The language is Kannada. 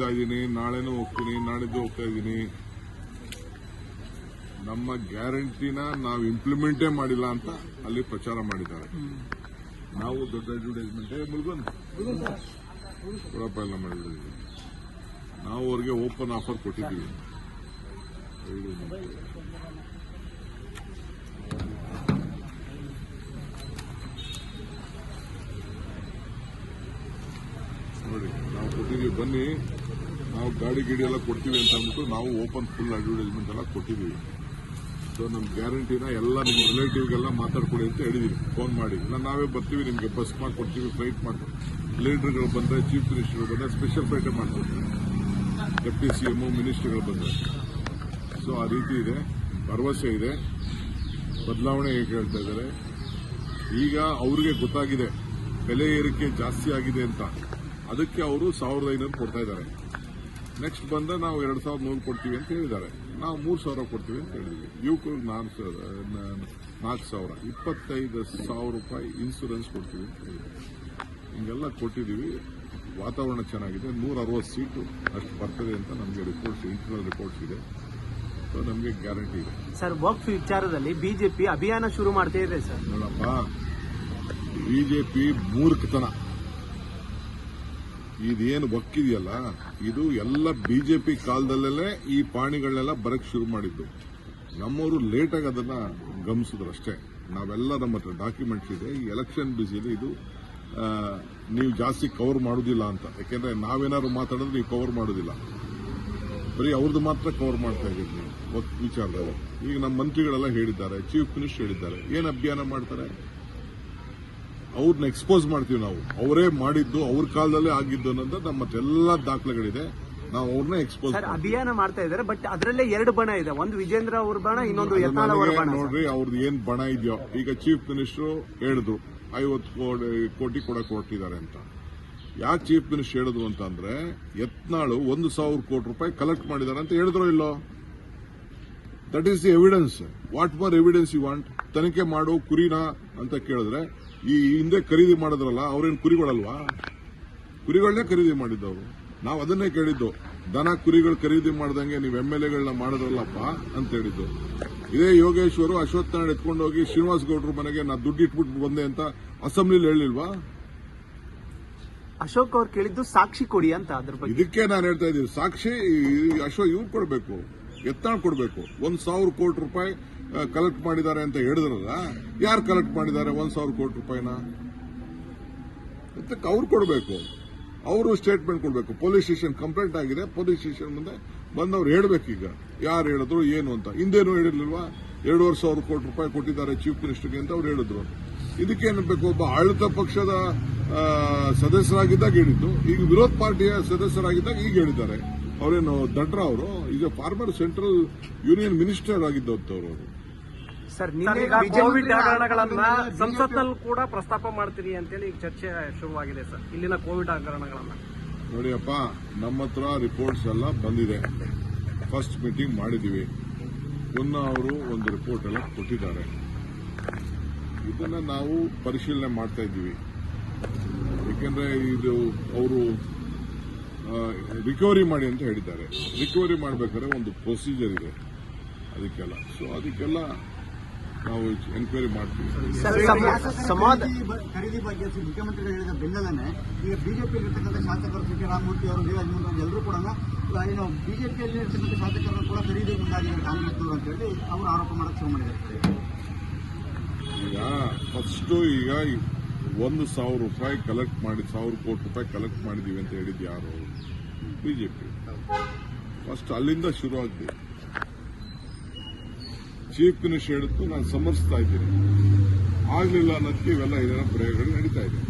ಹೋಗ್ತಾ ಇದ್ದೀನಿ, ನಾಳೆನೂ ಹೋಗ್ತೀನಿ ನಾಡಿದ್ದು ಹೋಗ್ತಾ ಇದ್ದೀನಿ. ನಮ್ಮ ಗ್ಯಾರಂಟಿನ ನಾವು ಇಂಪ್ಲಿಮೆಂಟೇ ಮಾಡಿಲ್ಲ ಅಂತ ಅಲ್ಲಿ ಪ್ರಚಾರ ಮಾಡಿದ್ದಾರೆ. ನಾವು ದೊಡ್ಡ ಅಡ್ವರ್ಟೈಸ್ಮೆಂಟ್ ಎಲ್ಲ ಮಾಡಿದ್ದೀವಿ. ನಾವು ಅವ್ರಿಗೆ ಓಪನ್ ಆಫರ್ ಕೊಟ್ಟಿದ್ದೀವಿ. ನೋಡಿ. ನಾವು ಕೊಟ್ಟಿದ್ದೀವಿ ಬನ್ನಿ, ನಾವು ಗಾಡಿ ಗಿಡಿ ಎಲ್ಲ ಕೊಡ್ತೀವಿ ಅಂತ ಅಂದ್ಬಿಟ್ಟು ನಾವು ಓಪನ್ ಫುಲ್ ಅಡ್ವರ್ಟೈಸ್ಮೆಂಟ್ ಎಲ್ಲ ಕೊಟ್ಟಿದೀವಿ ಸೊ ನಮ್ಮ ಗ್ಯಾರಂಟಿನ ಎಲ್ಲ ನಿಮ್ಮ ರಿಲೇಟಿವ್ಗೆಲ್ಲ ಮಾತಾಡ್ಕೊಡಿ ಅಂತ ಹೇಳಿದೀವಿ ಫೋನ್ ಮಾಡಿ. ಇಲ್ಲ, ನಾವೇ ಬರ್ತೀವಿ ನಿಮಗೆ ಬಸ್ ಮಾಡ್ಕೊಡ್ತೀವಿ ಫ್ಲೈಟ್ ಮಾಡ್ತೀವಿ ಲೀಡರ್ಗಳು ಬಂದರೆ ಚೀಫ್ ಮಿನಿಸ್ಟರ್ ಬಂದರೆ ಸ್ಪೆಷಲ್ ಫ್ಲೈಟೇ ಮಾಡ್ಕೊಡ್ತೀವಿ. ಡೆಪ್ಟಿ ಸಿ ಎಂ ಮಿನಿಸ್ಟರ್ಗಳು ಬಂದರೆ. ಸೊ ಆ ರೀತಿ ಇದೆ. ಭರವಸೆ ಇದೆ. ಬದಲಾವಣೆ ಹೇಗೆ ಹೇಳ್ತಾ ಇದ್ದಾರೆ? ಈಗ ಅವ್ರಿಗೆ ಗೊತ್ತಾಗಿದೆ. ಬೆಲೆ ಏರಿಕೆ ಜಾಸ್ತಿ ಆಗಿದೆ ಅಂತ. ಅದಕ್ಕೆ ಅವರು ಸಾವಿರದ ಐನೂರು ಕೊಡ್ತಾ ಇದ್ದಾರೆ. ನೆಕ್ಸ್ಟ್ ಬಂದ ನಾವು ಎರಡು ಸಾವಿರದ ನೂರು ಕೊಡ್ತೀವಿ ಅಂತ ಹೇಳಿದ್ದಾರೆ. ನಾವು ಮೂರು ಸಾವಿರ ಕೊಡ್ತೀವಿ ಅಂತ ಹೇಳಿದ್ವಿ. ಯುವಕರಿಗೆ ನಾಲ್ಕು ಸಾವಿರ ನಾಲ್ಕು ಸಾವಿರ ಇಪ್ಪತ್ತೈದು ಸಾವಿರ ರೂಪಾಯಿ ಇನ್ಸೂರೆನ್ಸ್ ಕೊಡ್ತೀವಿ ಅಂತ ಹೇಳಿದ್ವಿ. ಹಿಂಗೆಲ್ಲ ಕೊಟ್ಟಿದ್ದೀವಿ. ವಾತಾವರಣ ಚೆನ್ನಾಗಿದೆ. ನೂರ ಅರವತ್ತು ಸೀಟು ಅಷ್ಟು ಬರ್ತದೆ ಅಂತ ನಮಗೆ ರಿಪೋರ್ಟ್ಸ್ ಇಂಟರ್ನಲ್ ರಿಪೋರ್ಟ್ಸ್ ಇದೆ. ಸೊ ನಮಗೆ ಗ್ಯಾರಂಟಿ ಇದೆ. ಸರ್ ವಕ್ಫ್ ವಿಚಾರದಲ್ಲಿ ಬಿಜೆಪಿ ಅಭಿಯಾನ ಶುರು ಮಾಡ್ತಾ ಇದೆ ಸರ್ ನೋಡಪ್ಪ ಬಿಜೆಪಿ ಮೂರ್ಖತನ. ಇದೇನು ಒಕ್ಕಿದೆಯಲ್ಲ? ಇದು ಎಲ್ಲ ಬಿಜೆಪಿ ಕಾಲದಲ್ಲೇ ಈ ಪಾಣಿಗಳನ್ನೆಲ್ಲ ಬರಕ್ ಶುರು ಮಾಡಿದ್ದು. ನಮ್ಮವರು ಲೇಟಾಗಿ ಅದನ್ನ ಗಮನಿಸಿದ್ರು ಅಷ್ಟೇ ನಾವೆಲ್ಲ ನಮ್ಮ ಹತ್ರ ಡಾಕ್ಯುಮೆಂಟ್ಸ್ ಇದೆ. ಈ ಎಲೆಕ್ಷನ್ ಬಿಸಿಲಿ ಇದು ನೀವು ಜಾಸ್ತಿ ಕವರ್ ಮಾಡೋದಿಲ್ಲ ಅಂತ. ಯಾಕೆಂದ್ರೆ ನಾವೇನಾದ್ರು ಮಾತಾಡಿದ್ರೆ ನೀವು ಕವರ್ ಮಾಡೋದಿಲ್ಲ. ಬರೀ ಅವ್ರದ್ದು ಮಾತ್ರ ಕವರ್ ಮಾಡ್ತಾ ಇದ್ದೀವಿ ವಿಚಾರದಲ್ಲಿ ಈಗ ನಮ್ಮ ಮಂತ್ರಿಗಳೆಲ್ಲ ಹೇಳಿದ್ದಾರೆ ಚೀಫ್ ಮಿನಿಸ್ಟರ್ ಹೇಳಿದ್ದಾರೆ. ಏನು ಅಭಿಯಾನ ಮಾಡ್ತಾರೆ? ಅವ್ರನ್ನ ಎಕ್ಸ್ಪೋಸ್ ಮಾಡ್ತೀವಿ ನಾವು. ಅವರೇ ಮಾಡಿದ್ದು ಅವ್ರ ಕಾಲದಲ್ಲೇ ಆಗಿದ್ದು ಅನ್ನೋದು ನಮ್ಮ ಎಲ್ಲ ದಾಖಲೆಗಳಿದೆ. ನಾವು ಅವ್ರನ್ನ ಎಕ್ಸ್ಪೋಸ್ ಅಭಿಯಾನ ಮಾಡ್ತಾ ಇದ್ದಾರೆ ಬಟ್ ಅದರಲ್ಲೇ ಎರಡು ಬಣ ಇದೆ. ಒಂದು ವಿಜೇಂದ್ರ ಅವ್ರ ಬಣ ಇನ್ನೊಂದು ಯತ್ನಾಳ್ ಅವರ ಬಣ ಸರ್. ನೋಡ್ರಿ ಅವ್ರದ್ದು ಏನ್ ಬಣ ಇದೆಯೋ. ಈಗ ಚೀಫ್ ಮಿನಿಸ್ಟರ್ ಹೇಳಿದ್ರು ಐವತ್ತು ಕೋಟಿ ಕೋಟಿ ಕೂಡ ಕೊಟ್ಟಿದ್ದಾರೆ ಅಂತ. ಯಾಕೆ ಚೀಫ್ ಮಿನಿಸ್ಟರ್ ಹೇಳಿದ್ರು ಅಂತ ಅಂದ್ರೆ ಯತ್ನಾಳು ಒಂದು ಸಾವಿರ ಕೋಟಿ ರೂಪಾಯಿ ಕಲೆಕ್ಟ್ ಮಾಡಿದ್ದಾರೆ ಅಂತ ಹೇಳಿದ್ರು ಇಲ್ಲೋ? That is the evidence what more evidence you want ತನಿಖೆ ಮಾಡು ಕುರಿನಾ ಅಂತ ಕೇಳಿದ್ರೆ ಈ ಹಿಂದೆ ಖರೀದಿ ಮಾಡಿದ್ರಲ್ಲ ಅವ್ರೇನು ಕುರಿಗಳಲ್ವಾ? ಕುರಿಗಳನ್ನೇ ಖರೀದಿ ಮಾಡಿದ್ದವರು. ನಾವು ಅದನ್ನೇ ಕೇಳಿದ್ದು ದನ ಕುರಿಗಳು ಖರೀದಿ ಮಾಡ್ದಂಗೆ ನೀವು ಎಂ ಎಲ್ ಎಗಳನ್ನ ಮಾಡಿದ್ರಲ್ಲಪ್ಪ ಅಂತ ಹೇಳಿದ್ದು. ಇದೇ ಯೋಗೇಶ್ವರು ಅಶ್ವತ್ಥ ನಾರಾಯಣ್ ಎತ್ಕೊಂಡು ಹೋಗಿ ಶ್ರೀನಿವಾಸ್ ಗೌಡ್ರ ಮನೆಗೆ ನಾ ದುಡ್ಡು ಇಟ್ಬಿಟ್ಟು ಬಂದೆ ಅಂತ ಅಸೆಂಬ್ಲಿಲಿ ಹೇಳಿಲ್ವಾ? ಅಶೋಕ್ ಅವ್ರು ಕೇಳಿದ್ದು ಸಾಕ್ಷಿ ಕೊಡಿ ಅಂತ ಅದ್ರ ಬಗ್ಗೆ. ಇದಕ್ಕೆ ನಾನು ಹೇಳ್ತಾ ಇದ್ದೀನಿ ಸಾಕ್ಷಿ ಅಶೋಕ್ ಇವ್ರು ಕೊಡಬೇಕು ಎತ್ತಾಣ ಕೊಡಬೇಕು. ಒಂದ್ ಸಾವಿರ ಕೋಟಿ ರೂಪಾಯಿ ಕಲೆಕ್ಟ್ ಮಾಡಿದ್ದಾರೆ ಅಂತ ಹೇಳಿದ್ರಲ್ಲ, ಯಾರು ಕಲೆಕ್ಟ್ ಮಾಡಿದ್ದಾರೆ? ಒಂದು ಸಾವಿರ ಕೋಟಿ ರೂಪಾಯಿನ? ಅದಕ್ಕೆ ಅವ್ರು ಕೊಡಬೇಕು. ಅವರು ಸ್ಟೇಟ್ಮೆಂಟ್ ಕೊಡಬೇಕು. ಪೊಲೀಸ್ ಸ್ಟೇಷನ್ ಕಂಪ್ಲೇಂಟ್ ಆಗಿದೆ ಪೊಲೀಸ್ ಸ್ಟೇಷನ್ ಮುಂದೆ ಬಂದವ್ರು ಹೇಳಬೇಕೀಗ ಯಾರು ಹೇಳಿದ್ರು, ಏನು ಅಂತ. ಹಿಂದೇನು ಹೇಳಿರ್ಲಿಲ್ವಾ? ಎರಡೂವರೆ ಸಾವಿರ ಕೋಟಿ ರೂಪಾಯಿ ಕೊಟ್ಟಿದ್ದಾರೆ ಚೀಫ್ ಮಿನಿಸ್ಟರ್ಗೆ ಅಂತ ಅವ್ರು ಹೇಳಿದ್ರು. ಇದಕ್ಕೇನು ಬೇಕು? ಒಬ್ಬ ಆಡಳಿತ ಪಕ್ಷದ ಸದಸ್ಯರಾಗಿದ್ದಾಗ ಹೇಳಿದ್ದು. ಈಗ ವಿರೋಧ ಪಾರ್ಟಿಯ ಸದಸ್ಯರಾಗಿದ್ದಾಗ ಈಗ ಹೇಳಿದ್ದಾರೆ. ಅವರೇನು, ದಡ್ರ ಅವರು? ಈಗ ಫಾರ್ಮರ್ ಸೆಂಟ್ರಲ್ ಯೂನಿಯನ್ ಮಿನಿಸ್ಟರ್ ಆಗಿದ್ದವರು ಸರ್ ಕೋವಿಡ್ ಹಗರಣಗಳನ್ನ ಸಂಸತ್ನಲ್ಲಿ ಕೂಡ ಪ್ರಸ್ತಾಪ ಮಾಡ್ತೀರಿ ಅಂತೇಳಿ ಈಗ ಚರ್ಚೆ ಶುರುವಾಗಿದೆ ಸರ್ ಇಲ್ಲಿನ ಕೋವಿಡ್ ಹಗರಣಗಳನ್ನ. ನೋಡಿಯಪ್ಪ ನಮ್ಮ ಹತ್ರ ರಿಪೋರ್ಟ್ಸ್ ಎಲ್ಲ ಬಂದಿದೆ. ಫಸ್ಟ್ ಮೀಟಿಂಗ್ ಮಾಡಿದ್ದೀವಿ. ಮುನ್ನ ಅವರು ಒಂದು ರಿಪೋರ್ಟ್ ಎಲ್ಲ ಕೊಟ್ಟಿದ್ದಾರೆ. ಇದನ್ನ ನಾವು ಪರಿಶೀಲನೆ ಮಾಡ್ತಾ ಇದ್ದೀವಿ. ಏಕೆಂದ್ರೆ ಇದು ಅವರು ರಿಕವರಿ ಮಾಡಿ ಅಂತ ಹೇಳಿದ್ದಾರೆ. ರಿಕವರಿ ಮಾಡಬೇಕಾದ್ರೆ ಒಂದು ಪ್ರೊಸೀಜರ್ ಇದೆ. ಅದಕ್ಕೆಲ್ಲ. ಸೊ ಅದಕ್ಕೆಲ್ಲ ನಾವು ಎನ್ಕ್ವೈರಿ ಮಾಡ್ತೀವಿ. ಸಮಾಜ ಖರೀದಿ ಬಗ್ಗೆ ಮುಖ್ಯಮಂತ್ರಿ ಮುಖ್ಯಮಂತ್ರಿಗಳು ಹೇಳಿದ ಬೆನ್ನಲ್ಲೇ ಈಗ ಬಿಜೆಪಿಯಲ್ಲಿ ಇರ್ತಕ್ಕಂಥ ಶಾಸಕರು ಸಿ ಕೆ ರಾಮಮೂರ್ತಿ ಅವರು ಎಲ್ಲರೂ ಕೂಡ ಏನು ಬಿಜೆಪಿಯಲ್ಲಿ ಇರ್ತಕ್ಕಂಥ ಶಾಸಕರು ಕೂಡ ಖರೀದಿ ಮುಂದಾಗಿದ್ದಾರೆ ಕಾಂಗ್ರೆಸ್ನವರು ಅಂತ ಹೇಳಿ ಅವರು ಆರೋಪ ಮಾಡಕ್ಕೆ ಶುರು ಮಾಡಿದ್ದಾರೆ. ಈಗ ಫಸ್ಟ್ ಈಗ ಒಂದು ಸಾವಿರ ರೂಪಾಯಿ ಕಲೆಕ್ಟ್ ಮಾಡಿ ಸಾವಿರ ಕೋಟಿ ರೂಪಾಯಿ ಕಲೆಕ್ಟ್ ಮಾಡಿದೀವಿ ಅಂತ ಹೇಳಿದ್ದು ಯಾರು? ಬಿಜೆಪಿ. ಫಸ್ಟ್ ಅಲ್ಲಿಂದ ಶುರು ಆಗಿದೆ ಚೀಫ್ ಮಿನಿಸ್ಟರ್ ಹೇಳಿದ್ದು ನಾನು ಸಮರ್ಸ್ತಾ ಇದ್ದೀನಿ. ಆಗಲಿಲ್ಲ ಅನ್ನೋದಕ್ಕೆ ಇವೆಲ್ಲ ಇದರ ಪ್ರಯೋಗಗಳು ನಡೀತಾ ಇದೆ.